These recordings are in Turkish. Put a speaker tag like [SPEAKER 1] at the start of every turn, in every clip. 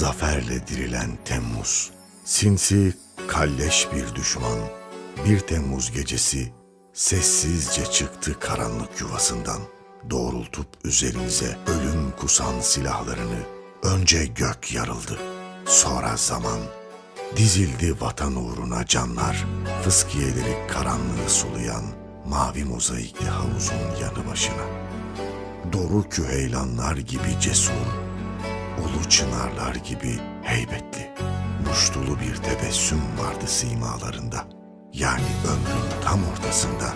[SPEAKER 1] Zaferle dirilen Temmuz, sinsi, kalleş bir düşman, bir Temmuz gecesi sessizce çıktı karanlık yuvasından. Doğrultup üzerimize ölüm kusan silahlarını, önce gök yarıldı, sonra zaman. Dizildi vatan uğruna canlar, fıskiyeleri karanlığı sulayan mavi mozaikli havuzun yanı başına. Doru küheylanlar gibi cesur, ulu çınarlar gibi heybetli, muştulu bir tebessüm vardı simalarında. Yani ömrün tam ortasında,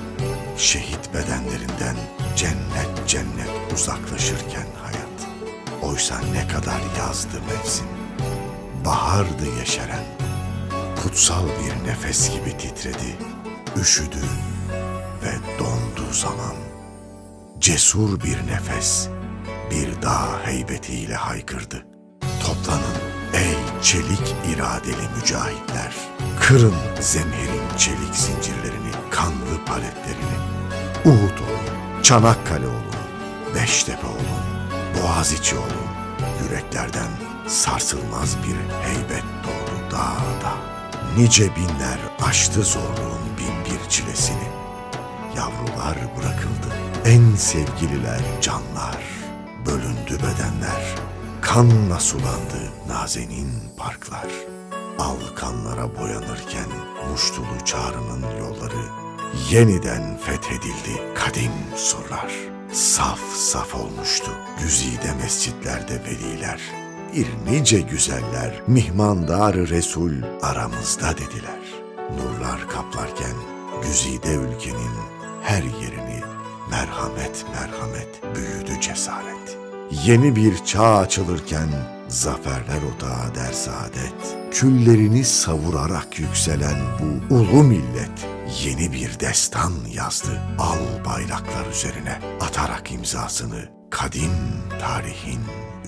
[SPEAKER 1] şehit bedenlerinden cennet cennet uzaklaşırken hayat. Oysa ne kadar yazdı mevsim, bahardı yeşeren, kutsal bir nefes gibi titredi, üşüdü ve dondu zaman. Cesur bir nefes, bir dağ heybetiyle haykırdı. Toplanın ey çelik iradeli mücahitler. Kırın zemherin çelik zincirlerini, kanlı paletlerini. Uhud olun, Çanakkale olun, Beştepe olun, Boğaziçi olun. Yüreklerden sarsılmaz bir heybet doğdu dağda. Nice binler aştı zorluğun bin bir çilesini. Yavrular bırakıldı. En sevgililer canlar. Bölündü bedenler. Kanla sulandı nazenin parklar. Al kanlara boyanırken muştulu çağrının yolları yeniden fethedildi kadim surlar. Saf saf olmuştu güzide mescitlerde veliler. Bir nice güzeller mihmandarı Resul aramızda dediler. Nurlar kaplarken güzide ülkenin her yerini merhamet merhamet büyüdü cesaret. Yeni bir çağ açılırken zaferler otağı der saadet. Küllerini savurarak yükselen bu ulu millet yeni bir destan yazdı. Al bayraklar üzerine atarak imzasını kadim tarihin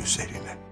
[SPEAKER 1] üzerine.